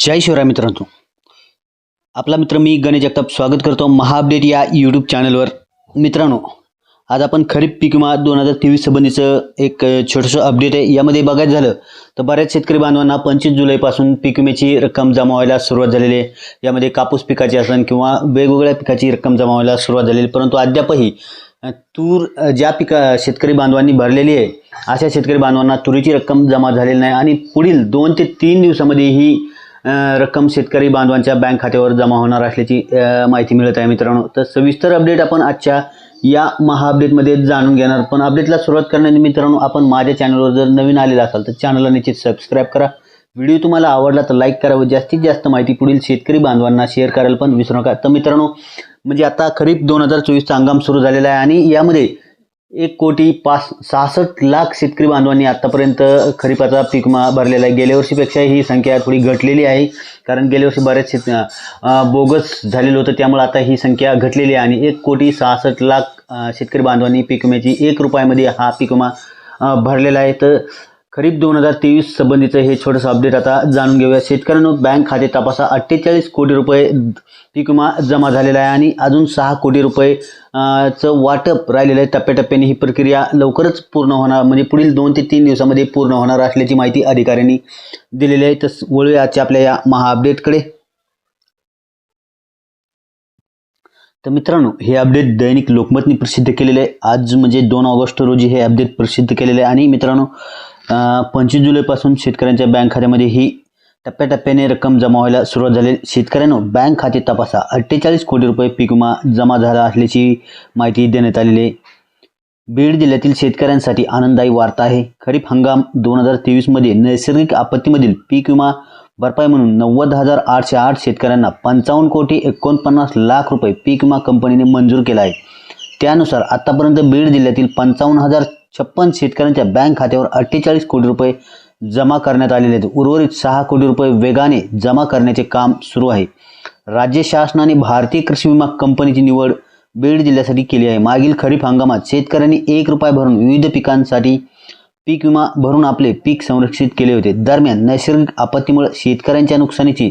जय शिवराय मित्रांनो. आपला मित्र मी गणेश जगताप स्वागत करतो महाअपडेट या यूट्यूब चॅनलवर मित्रांनो आज आपण खरीप पीक विमा दोन हजार तेवीस संबंधीचं एक छोटंसं अपडेट आहे. यामध्ये बघायचं झालं तर बऱ्याच शेतकरी बांधवांना पंचवीस जुलैपासून पीक विम्याची रक्कम जमा व्हायला सुरुवात झालेली आहे. यामध्ये कापूस पिकाची असेल किंवा वेगवेगळ्या पिकाची रक्कम जमा व्हायला सुरुवात झालेली परंतु अद्यापही तूर ज्या पिका शेतकरी बांधवांनी भरलेली आहे अशा शेतकरी बांधवांना तुरीची रक्कम जमा झालेली नाही आणि पुढील दोन ते तीन दिवसामध्ये ही रक्कम शेतकरी बांधवांच्या बँक खात्यावर जमा होणार असल्याची माहिती मिळत आहे मित्रांनो. तर सविस्तर अपडेट आपण आजच्या या महा अपडेटमध्ये जाणून घेणार. पण अपडेटला सुरुवात करण्याने मित्रांनो आपण माझ्या चॅनलवर जर नवीन आलेला असाल तर चॅनलला निश्चित सबस्क्राईब करा. व्हिडिओ तुम्हाला आवडला तर लाईक करा व जास्तीत जास्त माहिती पुढील शेतकरी बांधवांना शेअर करायला पण विसरू नका. तर मित्रांनो म्हणजे आता खरीप दोन हजार चोवीसचा हंगाम सुरू झालेला आहे आणि यामध्ये एक कोटी पाच सहासष्ट लाख शेतकरी बांधवांनी आतापर्यंत खरीपाचा पीक मा भरलेला आहे. गेल्या वर्षीपेक्षा ही संख्या थोडी घटलेली आहे. कारण गेल्या वर्षी बऱ्याच शेत बोगस झालेलं होतं. त्यामुळे आता ही संख्या घटलेली आहे आणि एक कोटी सहासष्ट लाख शेतकरी बांधवांनी पीक विम्याची एक रुपयामध्ये हा पीक विमा भरलेला आहे. तर खरीप दोन हजार तेवीस संबंधीचं हे छोटंसं अपडेट आता जाणून घेऊया. शेतकऱ्यांनो बँक खाते तपासा. अठ्ठेचाळीस कोटी रुपये पीक विमा जमा झालेला आहे आणि अजून सहा कोटी रुपये चं वाटप राहिलेलं आहे. टप्प्याटप्प्याने ही प्रक्रिया लवकरच पूर्ण होणार म्हणजे पुढील दोन ते तीन दिवसामध्ये पूर्ण होणार असल्याची माहिती अधिकाऱ्यांनी दिलेली आहे. तर वळूया आजच्या आपल्या या महा अपडेटकडे तर मित्रांनो हे अपडेट दैनिक लोकमतनी प्रसिद्ध केलेले आहे. आज म्हणजे दोन ऑगस्ट रोजी हे अपडेट प्रसिद्ध केलेले आहे. आणि मित्रांनो पंचवीस जुलैपासून शेतकऱ्यांच्या बँक खात्यामध्ये ही टप्प्याटप्प्याने रक्कम जमा व्हायला सुरुवात झाली. शेतकऱ्यांनो बँक खाते तपासा. अठ्ठेचाळीस कोटी रुपये पीक विमा जमा झाला असल्याची माहिती देण्यात आलेली आहे. बीड जिल्ह्यातील शेतकऱ्यांसाठी आनंददायी वार्ता आहे. खरीप हंगाम दोन हजार तेवीसमध्ये नैसर्गिक आपत्तीमधील पीक विमा भरपाई म्हणून नव्वद हजार आठशे आठ शेतकऱ्यांना पंचावन्न कोटी एकोणपन्नास लाख रुपये पीक विमा कंपनीने मंजूर केला आहे. त्यानुसार आतापर्यंत बीड जिल्ह्यातील पंचावन्न हजार छप्पन शेतकऱ्यांच्या बँक खात्यावर अठ्ठेचाळीस कोटी रुपये जमा करण्यात आलेले आहेत. उर्वरित सहा कोटी रुपये वेगाने जमा करण्याचे काम सुरू आहे. राज्य शासनाने भारतीय कृषी विमा कंपनीची निवड बीड जिल्ह्यासाठी केली आहे. मागील खरीप हंगामात शेतकऱ्यांनी एक रुपये भरून विविध पिकांसाठी पीक विमा भरून आपले पीक संरक्षित केले होते. दरम्यान नैसर्गिक आपत्तीमुळे शेतकऱ्यांच्या नुकसानीची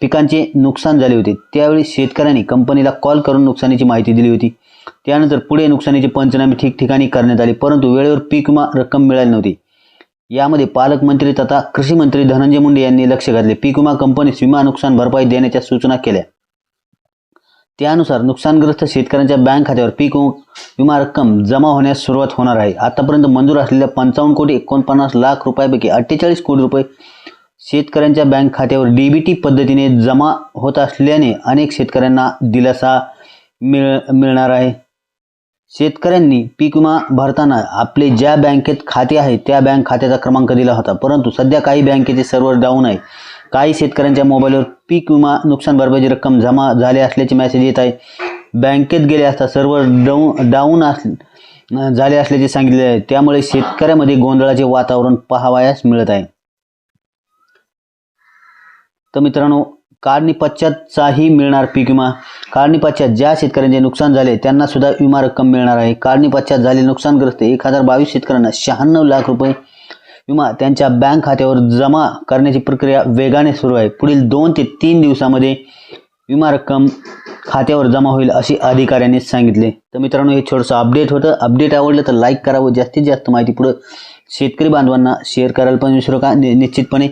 पिकांचे नुकसान झाले होते. त्यावेळी शेतकऱ्यांनी कंपनीला कॉल करून नुकसानीची माहिती दिली होती. त्यानंतर पुढे नुकसानीचे पंचनामे ठिकठिकाणी करण्यात आले परंतु वेळेवर पीक विमा रक्कम मिळाली नव्हती. यामध्ये पालकमंत्री तथा कृषी मंत्री धनंजय मुंडे यांनी लक्ष घातले. पीक विमा कंपनीस विमा नुकसान भरपाई देण्याच्या सूचना केल्या. त्यानुसार नुकसानग्रस्त शेतकऱ्यांच्या बँक खात्यावर पीक विमा रक्कम जमा होण्यास सुरुवात होणार आहे. आतापर्यंत मंजूर असलेल्या पंचावन्न कोटी एकोणपन्नास लाख रुपयापैकी अठ्ठेचाळीस कोटी रुपये शेतकऱ्यांच्या बँक खात्यावर डीबीटी पद्धतीने जमा होत असल्याने अनेक शेतकऱ्यांना दिलासा मिळ मिळणार आहे. शेतकऱ्यांनी पीक विमा भरताना आपले ज्या बँकेत खाते आहे त्या बँक खात्याचा क्रमांक दिला होता. परंतु सध्या काही बँकेचे सर्व्हर डाऊन आहे. काही शेतकऱ्यांच्या मोबाईलवर पीक विमा नुकसान भरपाईची रक्कम जमा झाली असल्याचे मेसेज येत आहे. बँकेत गेले असता सर्व्हर डाऊन डाऊन अस झाले असल्याचे सांगितले आहे. त्यामुळे शेतकऱ्यामध्ये गोंधळाचे वातावरण पाहावयास मिळत आहे. तर मित्रांनो काढणी पश्चातचाही मिळणार पीक विमा. काढणी पश्चात ज्या शेतकऱ्यांचे नुकसान झाले त्यांना सुद्धा विमा रक्कम मिळणार आहे. काढणी पश्चात झाले नुकसानग्रस्त एक हजार बावीस शेतकऱ्यांना शहाण्णव लाख रुपये विमा त्यांच्या बँक खात्यावर जमा करण्याची प्रक्रिया वेगाने सुरू आहे. पुढील दोन ते तीन दिवसामध्ये विमा रक्कम खात्यावर जमा होईल असे अधिकाऱ्यांनी सांगितले. तर मित्रांनो हे छोटंसं अपडेट होतं. अपडेट आवडलं तर लाईक करावं जास्तीत जास्त माहिती पुढं शेतकरी बांधवांना शेअर करायला पण विसरू का? नि- निश्चितपणे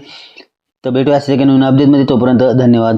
तर भेटूया सेकंड अपडेटमध्ये तोपर्यंत धन्यवाद.